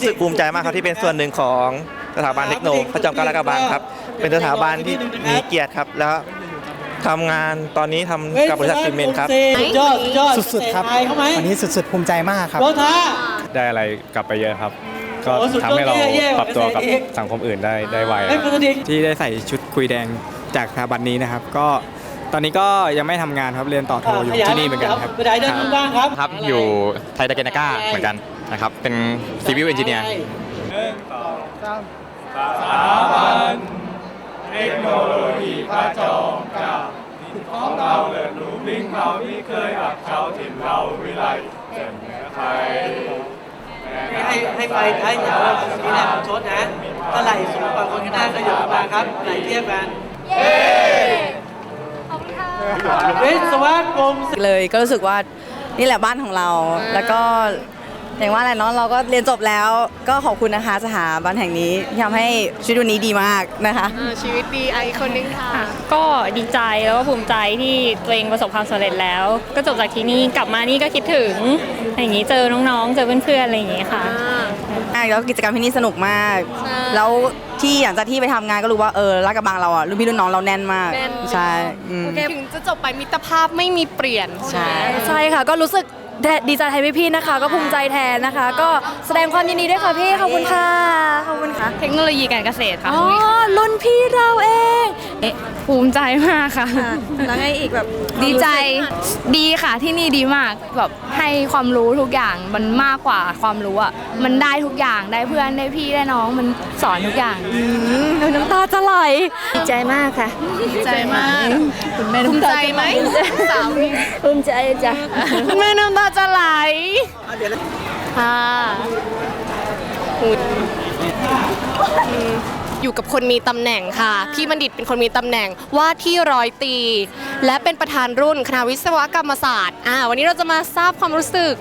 รู้สึกภูมิใจมากครับที่เป็นส่วนหนึ่งของสถาบันเทคโนพระจอมเกล้าลาดกระบังครับ เป็นสถาบันที่มีเกียรติครับแล้วทำงานตอนนี้ทำกับบริษัทซีเมนต์ครับ สุดยอดสุดยอดสุดๆครับเตะตายเขาไหมวันนี้สุดๆภูมิใจมากครับโดนท้าได้อะไรกลับไปเยอะครับ ก็โอ้สุดยอดทำให้เราแย่ๆปรับตัวกับเกษตรอีกสังคมอื่นได้ได้ไวเฮ้ยคคุรับณดิกที่ได้ใส่ชุดคุยแดงจากสถาบันนี้นะครับ ก็ตอนนี้ก็ยังไม่ทำงานครับเรียนต่อโทอยู่ที่นี่เหมือนกันครับกระดาษเดินบ้ นะครับเป็นซีวิวเอนจิเนียร์หนึ่งสองสามสถาบันเทคโนโลยีพระจอมเกล้าของเราเลิศหรู้ลิงเราที่เคยอักเชาถิ่นเราวิไลเจ็บเห่ไทยให้ให้ไปท้ายแถวนี่แหละผมชดนะถ้าไหลสูงกว่าคนข้างหน้าก็ขยับมาครับไหลเทียบกันเย้ขอบคุณค่ะวิศวกรมเลยก็รู้สึกว่านี่แหละบ้านของเราแล้วก็ อย่างว่าแหละเนาะเราก็เรียนจบแล้วก็ขอบคุณนะคะสถาบันแห่งนี้ที่ทำให้ชีวิตวันนี้ดีมากนะคะชีวิตดีไอคนนึงค่ะ ก็ดีใจแล้วก็ภูมิใจที่ตัวเองประสบความสำเร็จแล้ว ก็จบจากที่นี่กลับมานี่ก็คิดถึงอย่างนี้เจอน้องๆ เจอเพื่อนๆอะไรอย่างนี้ค่ะแล้วกิจกรรมที่นี่สนุกมากแล้วที่หลังจากที่ไปทำงานก็รู้ว่าเออลาดกระบังเราอะรุ่นพี่รุ่นน้องเราแน่นมาก แน่น ใช่อืม ถึงจะจบไปมิตรภาพไม่มีเปลี่ยน ใช่ ใช่ค่ะก็รู้สึก ดีใจแทนพี่ๆนะคะ ก็ภูมิใจแทนนะคะ ก็แสดงความยินดีด้วยค่ะพี่ขอบคุณค่ะขอบคุณค่ะเทคโนโลยีการเกษตรค่ะอ๋อรุ่นพี่เราเองเอ๊ะภูมิใจมากค่ะ แล้วไงอีกแบบดีใจดีค่ะที่นี่ดีมากแบบให้ความรู้ทุกอย่างมันมากกว่าความรู้อะมันได้ทุกอย่างได้เพื่อนได้พี่ได้น้องมันสอนทุกอย่างน้ำตาจะไหลดีใจมากค่ะใจมากภูมิใจไหมสามีภูมิใจจ้ะคุณแม่น้ำตาจะไหลค่ะอยู่กับคนมีตำแหน่งค่ะ พี่บัณฑิตเป็นคนมีตำแหน่งว่าที่ร้อยตี และเป็นประธานรุ่นคณะวิศวกรรมศาสตร์อ่าวันนี้เราจะมาทราบความรู้สึก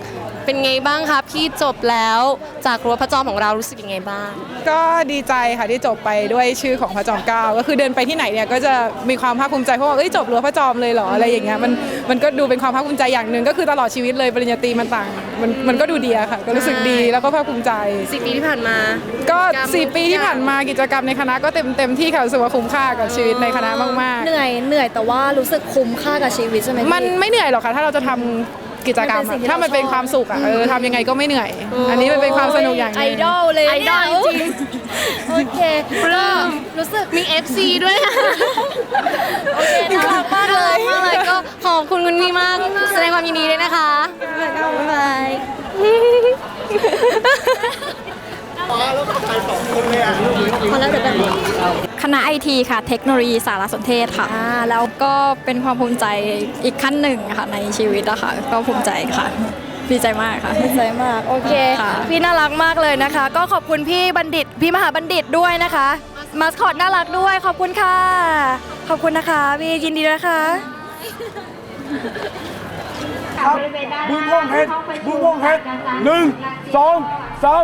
เป็นไงบ้างคะพี่จบแล้วจากรั้วพระจอมของเรารู้สึกยังไงบ้าง ก็ดีใจค่ะที่จบไปด้วยชื่อของพระจอมเกล้าก็คือเดินไปที่ไหนเนี่ยก็จะมีความภาคภูมิใจเพราะว่าเอ้ยจบรั้วพระจอมเลยเหรออะไรอย่างเงี้ยมันมันก็ดูเป็นความภาคภูมิใจอย่างหนึ่งก็คือตลอดชีวิตเลยปริญญาตรีมันต่างมันมันก็ดูดีอะค่ะ ก็รู้สึกดีแล้วก็ภาคภูมิใจ สี่ปีที่ผ่านมา ก็กิจกรรม4ปีที่ผ่านมากิจกรรมในคณะก็เต็มเต็มที่ค่ะรู้สึกว่าคุ้มค่ากับชีวิตในคณะมากเหนื่อยเหนื่อยแต่ว่ารู้สึกคุ้มค่ากับชีวิตใช่ไหมๆมันไม่เหนื่อยหรอกค่ะ ถ้าเราจะทำ กิจกรรมมันเป็นสิ่งที่อะถ้ามันเป็นเราชอบความสุขอะเออทำยังไงก็ไม่เหนื่อย อันนี้มันเป็นความสนุกอย่างหไอนึ่งดอลเลยไอดอลจริง โอเคก็รู้สึก มี FC ด้วยนะโอเคน่ารักมากเลยมากเลยก็ขอบคุณคุณนี่มาก แสดงความยินดีด้วยนะคะบ๊ายบาย คณะไอทีค่ะ เทคโนโลยีสารสนเทศค่ะแล้วก็เป็นความภูมิใจอีกขั้นหนึ่งค่ะในชีวิตอะค่ะ ก็ภูมิใจค่ะ ดีใจมากค่ะ ดีใจมาก โอเค ค่ะ พี่น่ารักมากเลยนะคะ ก็ขอบคุณพี่บัณฑิต พี่มหาบัณฑิตด้วยนะคะ มาสคอตน่ารักด้วย ขอบคุณค่ะ ขอบคุณนะคะพี่ยินดีด้วยนะคะบุญวงเพชรบุญวงเพชรหนึ่งสองสาม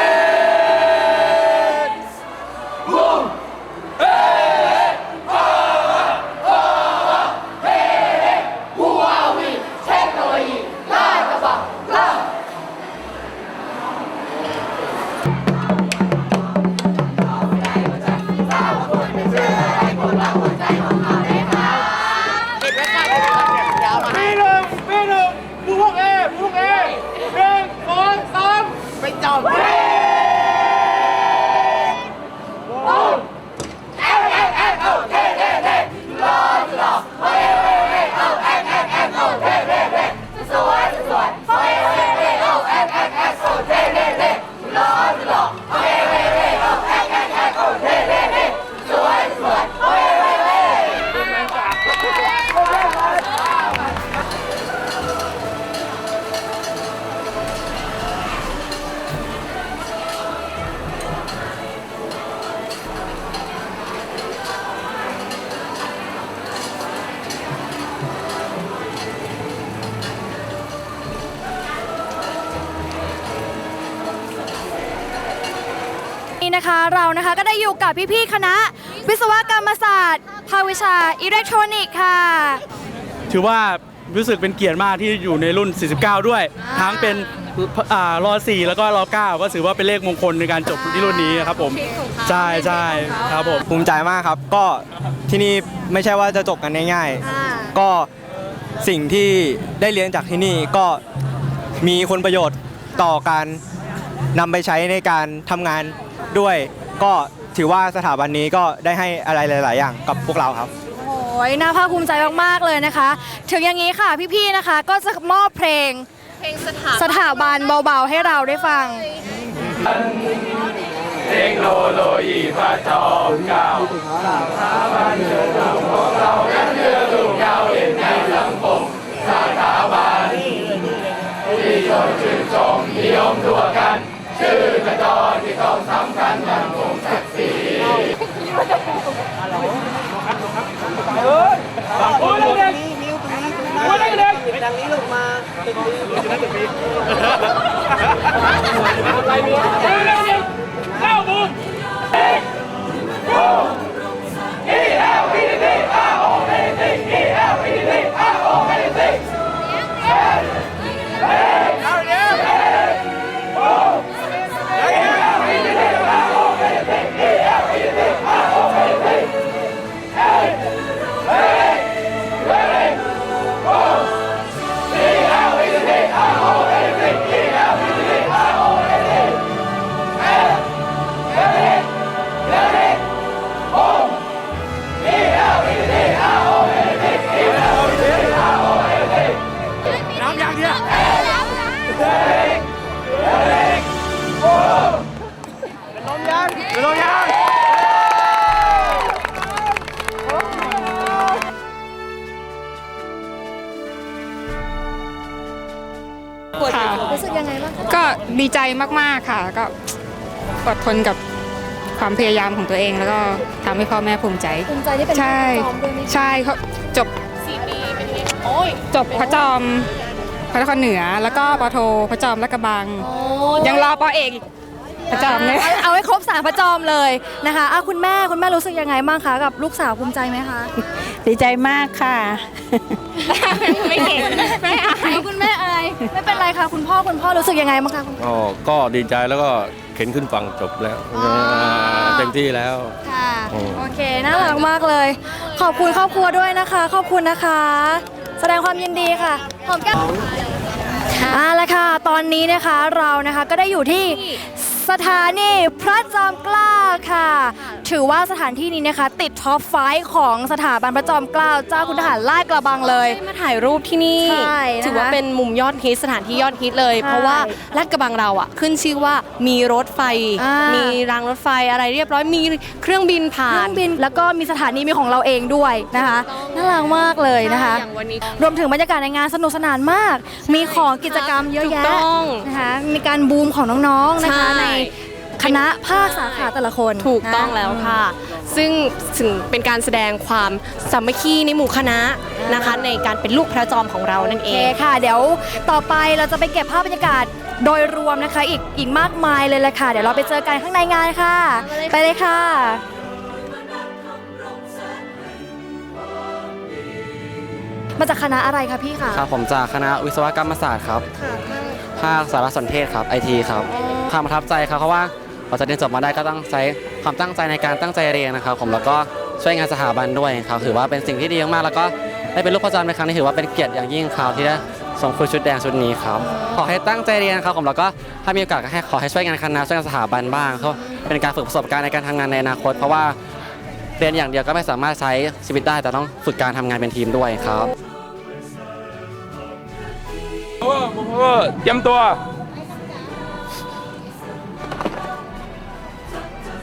นะคะเรานะคะก็ได้อยู่กับพี่ๆคณะ วิศวกรรมศาสตร์ภาควิชาอิเล็กทรอนิกส์ค่ะ ถือว่ารู้สึกเป็นเกียรติมากที่อยู่ในรุ่น 49 ด้วย ทั้งเป็นอ่ารอ4แล้วก็รอ9ก็ถือว่าเป็นเลขมงคลในการจบที่รุ่นนี้ครับผมใช่ใช่ครับผมภูมิใจมากครับ ก็ที่นี่ไม่ใช่ว่าจะจบกันง่ายๆก็สิ่งที่ได้เรียนจากที่นี่ก็มีคุณประโยชน์ต่อการ นำไปใช้ในการทำงานด้วย ก็ถือว่าสถาบันนี้ก็ได้ให้อะไรหลาย ๆ อย่างกับพวกเราครับ โอ้ยน่าภาคภูมิใจมาก ๆ เลยนะคะ ถึงอย่างนี้ค่ะพี่ ๆ นะคะ ก็จะมอบเพลงเพลงสถาสถาบันเบา ๆ ให้เราได้ฟัง เทคโนโลยีพระจอมเกล้าสถาบันเดินทางของเรานั้นเรือลูกยาวเห็นในสังคมสถาบันที่ชนชื่นชมนิยมทั่วกัน ชื่อกระจอที่ต้องสำคัญยังคงศักดิ์ศรีเฮ้ยโอ้ยเด็กโอ้ยเด็กดังนี้ลงมาตึกนี้อะไรเนี่ รู้สึกยังไงบ้างก็ดีใจมากๆค่ะ ก็อดทนกับความพยายามของตัวเอง แล้วก็ทำให้พ่อแม่ภูมิใจ ภูมิใจที่เป็นใช่จอมด้วยไหมคะใช่เขาจบสี่ปีเป็นไงโอ้ยจบพระจอมพระนครเหนือ แล้วก็ปอโทพระจอมและกระบังยังรอปอเอกอีก พระจอมเนี่ยเอาเอาให้ครบสามพระจอมเลยนะคะอะคุณแม่คุณแม่รู้สึกยังไงบ้างคะกับลูกสาวภูมิใจไหมคะ ดีใจมากค่ะ ไม่เก่งแม่อายแล้วคุณแม่อายไม่เป็นไรค่ะคุณพ่อคุณพ่อรู้สึกยังไงบ้างคะคุณพ่อ อ๋อก็ดีใจแล้วก็เข็นขึ้นฝั่งจบแล้วอ๋อ เต็มที่แล้ว ค่ะอืมโอเคน่ารักมากเลย ขอบคุณครอบครัวด้วยนะคะ ขอบคุณนะคะ แสดงความยินดีค่ะหอมแก้มอ่าละค่ะ ตอนนี้นะคะเรานะคะก็ได้อยู่ที่ สถานีพระจอมเกล้าค่ะ ถือว่าสถานที่นี้นะคะ ติดท็อปไฟว์ของสถาบันพระจอมเกล้าเจ้าคุณทหารลาดกระบังเลย ได้มาถ่ายรูปที่นี่ ใช่นะคะถือว่าเป็นมุมยอดฮิตสถานที่ยอดฮิตเลย ใช่เพราะว่าลาดกระบังเราอะ ขึ้นชื่อว่ามีรถไฟ อ่ามี มีรางรถไฟอะไรเรียบร้อยมีเครื่องบินผ่าเครื่น องบินแล้วก็มีสถานีมีของเราเองด้วยนะคะน่ารักมากเลยนะคะ อย่างวันนี้ รวมถึงบรรยากาศในงานสนุกสนานมาก มีของกิจกรรมเยอะแยะถูกต้องนะคะ มีการบูมของน้องๆนะคะใช่ ในคณะภาคสาขาแต่ละคนถูกต้องนะ แล้วค่ะ ซึ่งถึงเป็นการแสดงความสามัคคีในหมู่คณะนะคะ ในการเป็นลูกพระจอมของเรานั่นโอเอเคงค่ะ เดี๋ยวต่อไปเราจะไปเก็บภาพบรรยากาศโดยรวมนะคะ อีกอีกมากมายเลยแหละค่ะ เดี๋ยวเราไปเจอกันข้างในงานค่ะ ไปเลยค่ะ มาจากคณะอะไรคะพี่คะครับผมจากคณะวิศวกรรมศาสตร์ครับ ภาคสารสนเทศครับไอทีครับ ความประทับใจครับเพราะว่าเราจะเรียนจบมาได้ก็ต้องใช้ความตั้งใจในการตั้งใจเรียนนะครับผมแล้วก็ช่วยงานสถาบันด้วยครับถือว่าเป็นสิ่งที่ดีมากๆแล้วก็ได้เป็นลูกพระจอมในครั้งนี้ถือว่าเป็นเกียรติอย่างยิ่งครับที่ได้สมคุณชุดแดงชุดนี้ครับขอให้ตั้งใจเรียนครับผมแล้วก็ถ้ามีโอกาสก็ให้ขอให้ช่วยงานคณะช่วยงานสถาบันบ้างเขาเป็นการฝึกประสบการณ์ในการทำงานในอนาคต เพราะว่าเรียนอย่างเดียวก็ไม่สามารถใช้ชีวิตได้แต่ต้องฝึกการทำงานเป็นทีมด้วยครับเออเออเตรียมตัว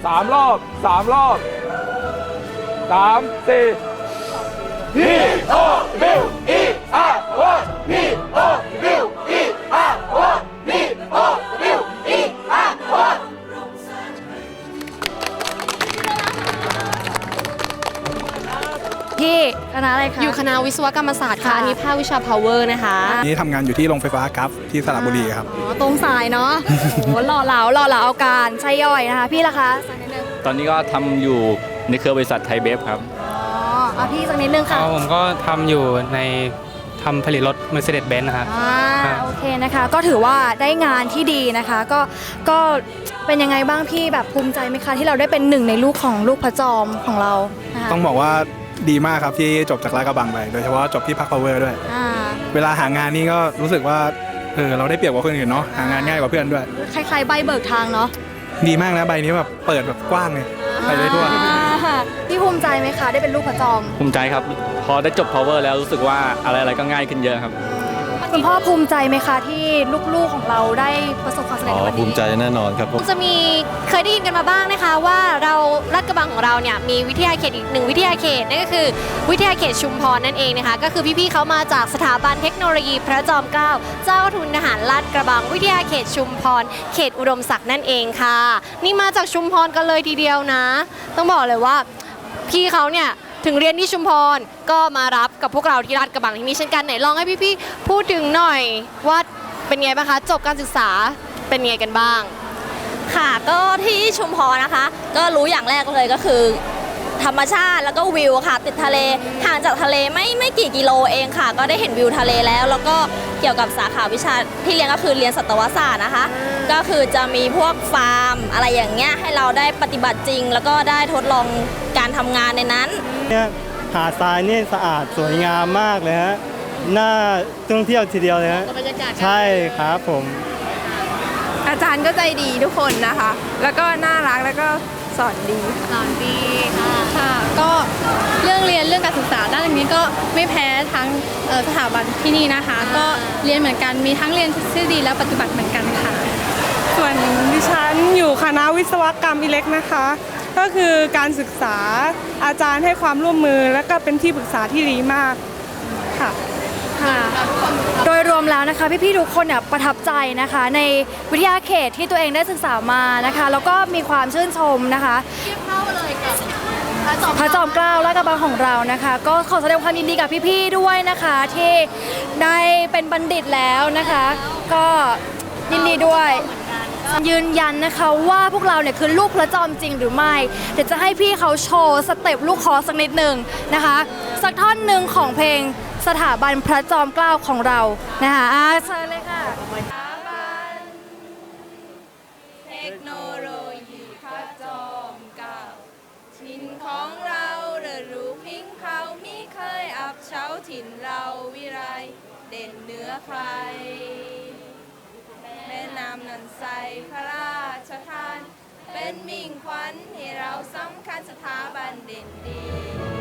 สามรอบสามรอบสามสี่ฮีโอบิวอี วิศวกรรมศาสตร์ค่ะค่ะอันนี้ภาควิชา power นะคะนี่ทำงานอยู่ที่โรงไฟฟ้ากัฟที่สระบุรีครับอ๋อตรงสายเนาะโอ้โหหล่อเหลาหล่อเหลาเอาการใช่ย่อยนะคะ พี่ล่ะคะสักนิดนึงตอนนี้ก็ทำอยู่ในเครือบริษัทไทยเบฟครับอ๋อเอาพี่สักนิดนึงค่ะ ผมก็ทำอยู่ในทำผลิตรถ Mercedes-Benz นะครับ อ่าครับ โอเคนะคะ ก็ถือว่าได้งานที่ดีนะคะ ก็ก็เป็นยังไงบ้างพี่แบบภูมิใจไหมคะ ที่เราได้เป็นหนึ่งในลูกของลูกพระจอมของเรานะคะต้องบอกว่า ดีมากครับที่จบจากลาดกระบังไปโดยเฉพาะจบที่พักพาวเวอร์ด้วย อ่าเวลาหางานนี่ก็รู้สึกว่าเออเราได้เปรียบกว่าคนอื่นเนาะหางานง่ายกว่าเพื่อนด้วย คล้ายๆใบเบิกทางเนาะดีมากนะใบนี้แบบเปิดแบบกว้างเลยไปได้ทั่ว อ่าพี่ภูมิใจไหมคะ ได้เป็นลูกพระจอมภูมิใจครับ พอได้จบ power แล้วรู้สึกว่าอะไรๆก็ง่ายขึ้นเยอะครับ คุณพ่อภูมิใจไหมคะที่ลูกๆของเราได้ประสบความสำเร็จในวันนี้ภูมิใจแน่นอนครับผมจะมีเคยได้ยินกันมาบ้างนะคะ ว่าเราลาดกระบังของเราเนี่ยมีวิทยาเขตอีกหนึ่งวิทยาเขตนั่นก็คือ วิทยาเขตชุมพรนั่นเองนะคะ ก็คือพี่ๆเขามาจากสถาบันเทคโนโลยีพระจอมเกล้าเจ้าทุนทหารลาดกระบัง วิทยาเขตชุมพร เขตอุดมศักดิ์นั่นเองค่ะ นี่มาจากชุมพรกันเลยทีเดียวนะ ต้องบอกเลยว่าพี่เขาเนี่ย ถึงเรียนที่ชุมพรก็มารับกับพวกเราที่ลาดกระบังที่นี่เช่นกันไหนลองให้พี่ๆพูดถึงหน่อยว่าเป็นไงบ้างคะจบการศึกษาเป็นไงกันบ้าง ค่ะก็ที่ชุมพรนะคะ ก็รู้อย่างแรกเลยก็คือ ธรรมชาติแล้วก็วิวค่ะ ติดทะเลห่างจากทะเลไม่ไม่กี่กิโลเองค่ะ ก็ได้เห็นวิวทะเลแล้ว แล้วก็เกี่ยวกับสาขาวิชาที่เรียนก็คือเรียนสัตวศาสตร์นะคะ ก็คือจะมีพวกฟาร์มอะไรอย่างเงี้ยให้เราได้ปฏิบัติจริง แล้วก็ได้ทดลองการทำงานในนั้น เนี่ยหาดทรายนี่สะอาดสวยงามมากเลยฮะน่าท่องเที่ยวทีเดียวเลยฮะบรรยากาศใช่ครับผม อาจารย์ก็ใจดีทุกคนนะคะ แล้วก็น่ารักแล้วก็สอนดีสอนดีค่ะค่ะก็เรื่องเรียนเรื่องการศึกษาด้านนี้ก็ไม่แพ้ทั้งเอ่อสถาบันที่นี่นะคะ ก็เรียนเหมือนกันมีทั้งเรียนทฤษฎีและปฏิบัติเหมือนกันค่ะ ส่วนดิฉันอยู่คณะวิศวกรรมอิเล็กนะคะ ก็คือการศึกษาอาจารย์ให้ความร่วมมือ และก็เป็นที่ปรึกษาที่ดีมากค่ะ ค่ะ โดยรวมแล้วนะคะ พี่ๆทุกคนเนี่ยประทับใจนะคะ ในวิทยาเขตที่ตัวเองได้ศึกษามานะคะ แล้วก็มีความชื่นชมนะคะเข้าเลยกับพระจอมพระจอมเกล้าและกระบังของเรานะคะ ก็ขอแสดงความยินดีกับพี่ๆด้วยนะคะ ที่ได้เป็นบัณฑิตแล้วนะคะ ก็ยินดีด้วย ยืนยันนะคะว่าพวกเราเนี่ยคือลูกพระจอมจริงหรือไม่ เดี๋ยวจะให้พี่เขาโชว์สเต็ปลูกคอสักนิดหนึ่งนะคะ สักท่อนหนึ่งของเพลงสถาบันพระจอมเกล้าของเรานะคะอ่าเชิญเลยค่ะเทคโนโลยีพระจอมเกล้าถิ่นของเราเรือรู้พิงเขามิเคยอับเฉาถิ่นเราวิไร เด่นเหนือใคร แม่น้ำนันใสพระราชทาน เป็นมิ่งขวัญให้เราสำคัญสถาบันเด่นดี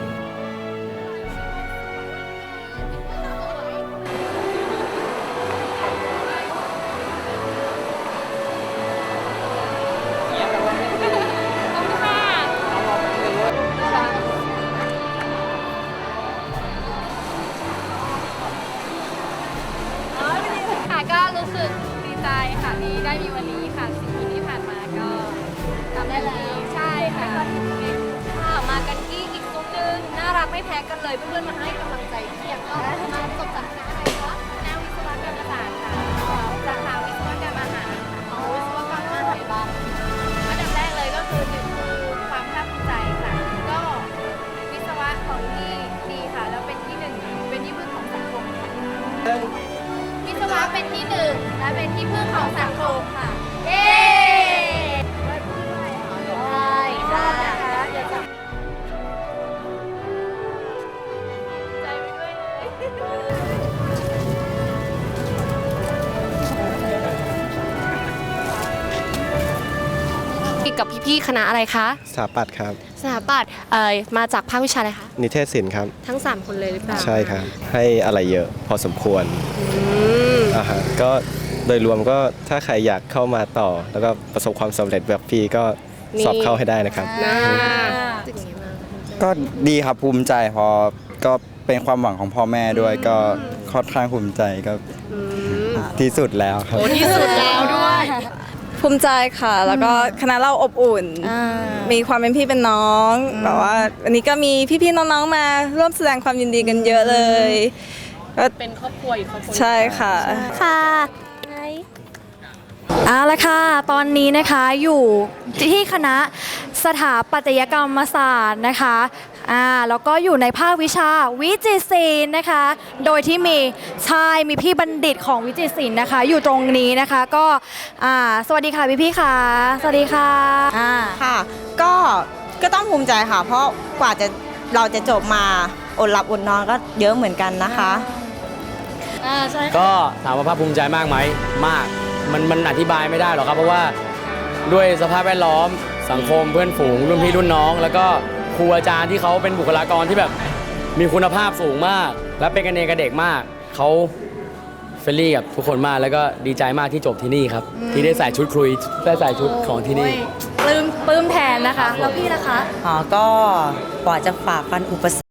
คณะอะไรคะสถาปัตย์ครับ สถาปัตย์เอ่อมาจากภาควิชาอะไรคะนิเทศศิลป์ครับ ทั้ง 3 คนเลยหรือเปล่าใช่ครับ ให้อะไรเยอะพอสมควรอืมอ่าฮะก็โดยรวมก็ถ้าใครอยากเข้ามาต่อ แล้วก็ประสบความสำเร็จแบบพี่ก็สอบเข้าให้ได้นะครับ น่าก็ดีครับภูมิใจพอก็เป็นความหวังของพ่อแม่ด้วยก็ค่อนข้างภูมิใจก็ที่สุดแล้วครับ โอ้ที่สุดแล้วด้วย ภูมิใจค่ะ แล้วก็คณะเราอบอุ่นมีความเป็นพี่เป็นน้องแบบว่าวันนี้ก็มีพี่ๆน้องๆมาร่วมแสดงความยินดีกันเยอะเลยก็เป็นครอบครัวอีกครอบครัวใช่ค่ะ ค่ะเอาละค่ะ ตอนนี้นะคะอยู่ที่คณะสถาปัตยกรรมศาสตร์นะคะ อ่าแล้วก็อยู่ในภาควิชาวิจิตรศิลป์นะคะ โดยที่มีชายมีพี่บัณฑิตของวิจิตรศิลป์นะคะ อยู่ตรงนี้นะคะก็อ่าสวัสดีค่ะพี่พี่ๆค่ะ สวัสดีค่ะอ่าค่ะ ก็ก็ต้องภูมิใจค่ะ เพราะกว่าจะเราจะจบมาอดหลับอดนอนก็เยอะเหมือนกันนะคะ อ่าใช่ก็ถามว่าภาคภูมิใจมากไหมมาก มันมันอธิบายไม่ได้หรอกครับ เพราะว่าด้วยสภาพแวดล้อมสังคมเพื่อนฝูงรุ่นพี่รุ่นน้อง แล้วก็ ครูอาจารย์ที่เขาเป็นบุคลากรที่แบบมีคุณภาพสูงมาก และเป็นกันเองกับเด็กมากเขาเฟรนลี่กับทุกคนมากแล้วก็ดีใจมากที่จบที่นี่ครับ ที่ได้ใส่ชุดครุยได้ใส่ชุดของที่นี่ปลื้มปลื้มแทนนะคะ แล้วพี่นะคะ อ๋อก็กว่าจะฝ่าฟันอุปสรรค